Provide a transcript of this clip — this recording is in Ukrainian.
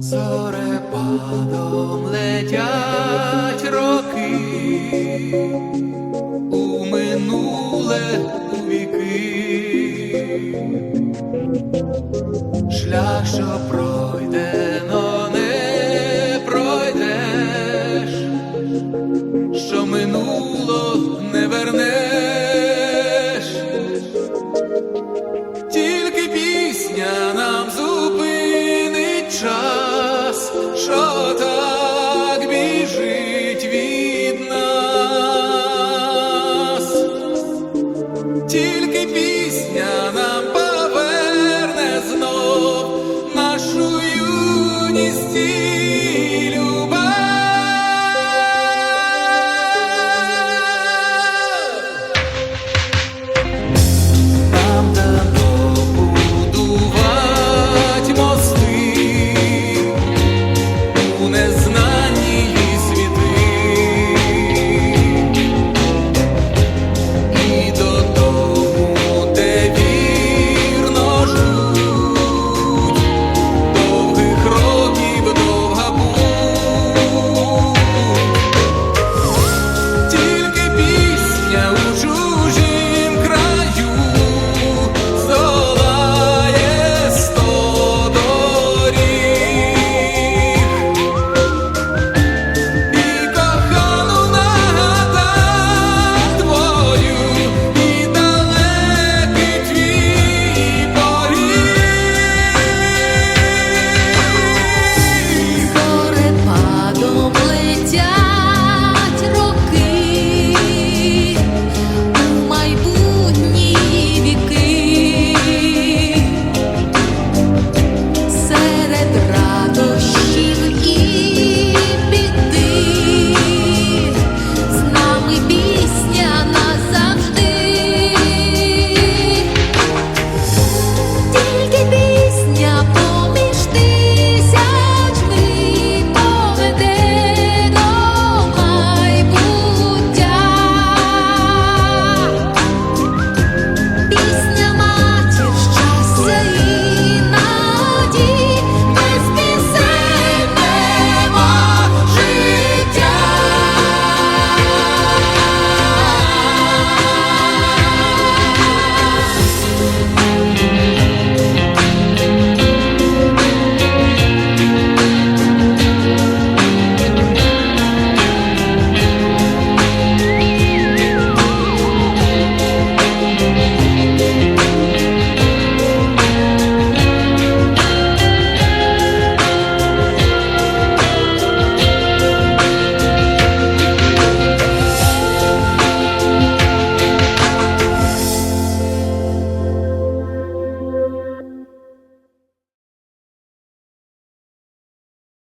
Зорепадом летять роки у минуле у віки. Шлях, що час, що так біжить від нас.